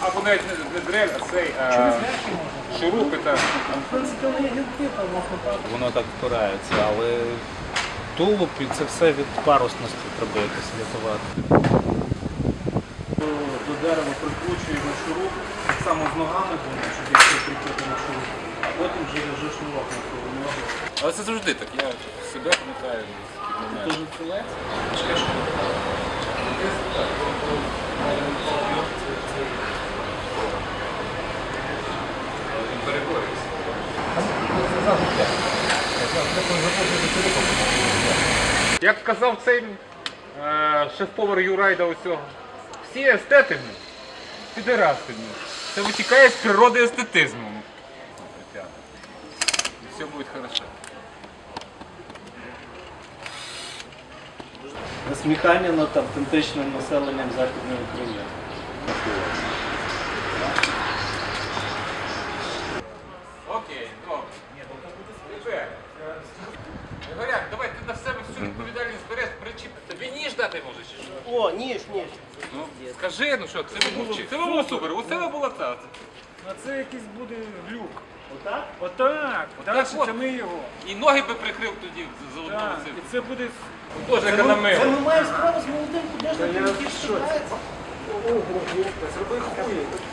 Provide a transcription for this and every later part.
або навіть не, дрель, а цей а, шуруп, це Воно так впирається, але тулуб і це все від парусності треба якось рятувати. До дерева прикручуємо шуруп, так само з ногами щоб якщо прикрити на шуруп, а потім вже лежиш шнурок навколо нього. Але це завжди так. Я себе пам'ятаю. Дуже Як казав цей е, шеф-повар Юрайда усього, всі естети блін, Це витікає з природи естетизму. І все буде хорошо. Насміхання над автентичним населенням Західної України. Ну, скажи, ну що, це мовчи. Це було супер, у тебе була та. А це якийсь буде глюк. Отак? Отак. Отак Далі от. тяни його. І ноги би прикрив тоді з золотого Так. цифру. І це буде. Це економив. ми маємо справу з молодим художником, який штукається.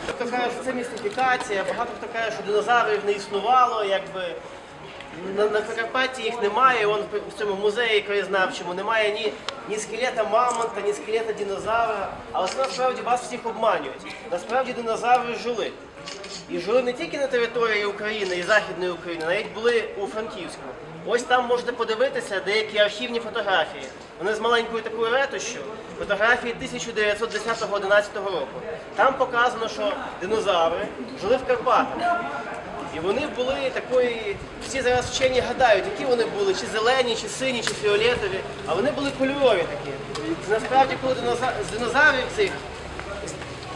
Хто каже, що це містифікація, багато хто каже, що динозаврів не існувало, якби. На, на Прикарпатті їх немає, вон в цьому музеї краєзнавчому немає ні, ні скелета мамонта, ні скелета динозавра. Але це насправді вас всіх обманюють. Насправді динозаври жили. І жили не тільки на території України і Західної України, навіть були у Франківську. Ось там можете подивитися деякі архівні фотографії. Вони з маленькою такою ретушю. Фотографії 1910-11 року. Там показано, що динозаври жили в Карпатах. І вони були такої, всі зараз вчені гадають, які вони були, чи зелені, чи сині, чи фіолетові, а вони були кольорові такі. Насправді, коли динозав... динозаврів цих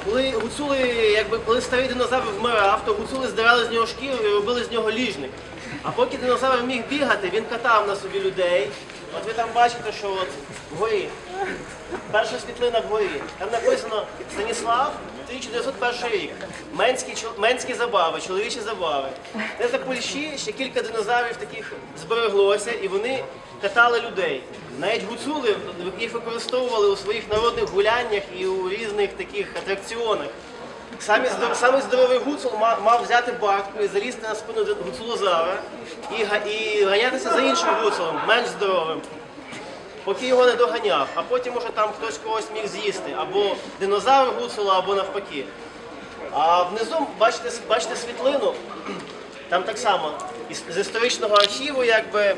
коли гуцули, якби коли старий динозавр вмирав, то гуцули здирали з нього шкіру і робили з нього ліжник. А поки динозавр міг бігати, він катав на собі людей. От ви там бачите, що от вгорі. Перша світлина вгорі. Там написано Станіслав 1901 рік. Менські, чол- менські забави, чоловічі забави. Де за Польщі ще кілька динозаврів таких збереглося, і вони катали людей. Навіть гуцули їх використовували у своїх народних гуляннях і у різних таких атракціонах. Самі здор- здоровий гуцул мав, взяти бартку і залізти на спину до гуцулозавра і, і ганятися за іншим гуцулом, менш здоровим, поки його не доганяв, а потім уже там хтось когось міг з'їсти, або динозавр гуцула, або навпаки. А внизу бачите, бачите світлину, там так само з історичного архіву, якби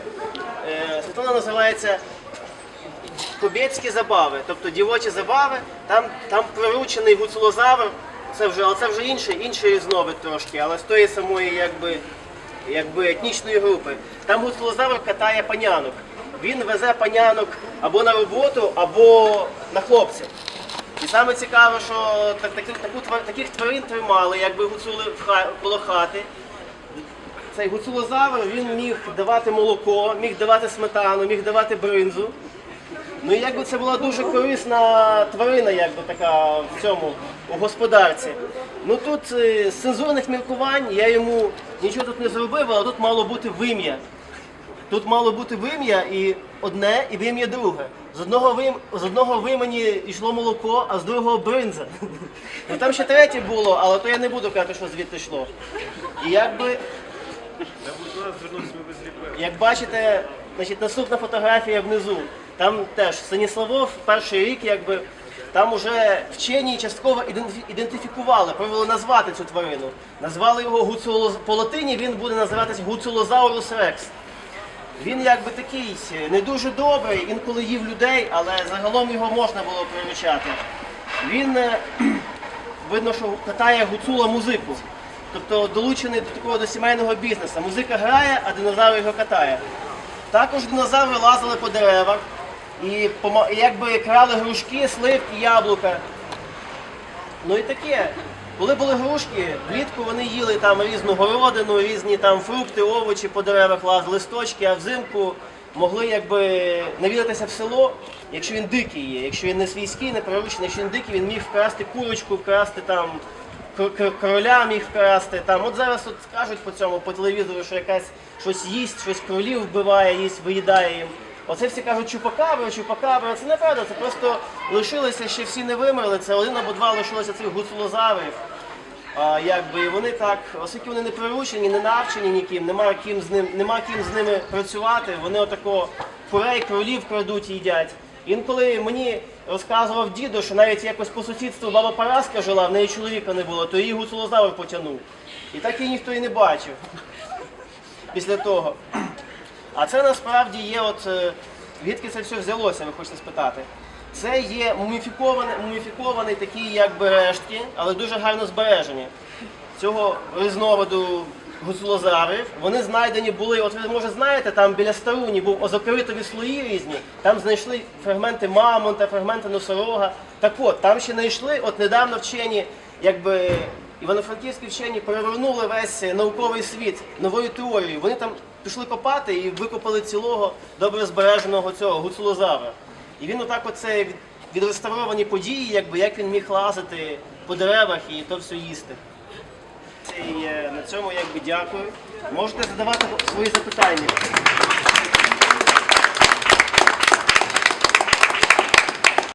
е, світлина називається Кобєцькі забави, тобто дівочі забави, там, там приручений гуцулозавр, це вже, але це вже інший, інший різновид трошки, але з тої самої якби, якби етнічної групи. Там гуцулозавр катає панянок. Він везе панянок або на роботу, або на хлопців. І саме цікаве, що так, таку, таку, таких тварин тримали, якби гуцули коло хати. Цей гуцулозавр він міг давати молоко, міг давати сметану, міг давати бринзу. Ну і якби це була дуже корисна тварина, якби така в цьому у господарці. Ну тут е, з цензурних міркувань я йому нічого тут не зробив, але тут мало бути вим'я. Тут мало бути вим'я і одне, і вим'я друге. З одного вим, з одного вимені йшло молоко, а з другого бринза. Ну там ще третє було, але то я не буду казати, що звідти йшло. І якби як бачите, значить, наступна фотографія внизу. Там теж Станіславов, перший рік, якби там уже вчені частково ідентифікували, провели назвати цю тварину. Назвали його гуцулоз... по латині, він буде називатись Гуцулозаурус рекс. Він якби такий е, не дуже добрий, інколи їв людей, але загалом його можна було приручати. Він е, видно, що катає гуцула музику. Тобто долучений до такого до сімейного бізнесу. Музика грає, а динозавр його катає. Також динозаври лазили по деревах і якби крали грушки, сливки, яблука. Ну і таке. Коли були грушки, влітку вони їли там різну городину, різні там фрукти, овочі по деревах лазили, листочки, а взимку могли якби навідатися в село, якщо він дикий є, якщо він не свійський, не приручений, якщо він дикий, він міг вкрасти курочку, вкрасти там короля міг вкрасти. Там, от зараз от кажуть по цьому по телевізору, що якась щось їсть, щось кролів вбиває, їсть, виїдає їм. Оце всі кажуть чупакабра, чупакабра. Це неправда, це просто лишилися, ще всі не вимерли. Це один або два лишилося цих гуцулозаврів. А, якби і вони так, оскільки вони не приручені, не навчені ніким, нема ким з ним, нема ким з ними працювати, вони отако курей, кролів крадуть і їдять. Інколи мені розказував дідо, що навіть якось по сусідству баба Параска жила, в неї чоловіка не було, то її гуцулозавр потягнув. І так її ніхто і не бачив після того. А це насправді є, от е, звідки це все взялося, ви хочете спитати. Це є муміфікований, муміфікований такі якби рештки, але дуже гарно збережені. Цього різновиду гуцулозаврів. Вони знайдені були, от ви може знаєте, там біля Старуні був озокеритові слої різні, там знайшли фрагменти мамонта, фрагменти носорога. Так от, там ще знайшли, от недавно вчені, якби івано-франківські вчені перевернули весь науковий світ новою теорією. Вони там пішли копати і викопали цілого добре збереженого цього гуцулозавра. І він отак оце відреставровані події, якби як він міг лазити по деревах і то все їсти. І е, на цьому якби дякую. Можете задавати свої запитання.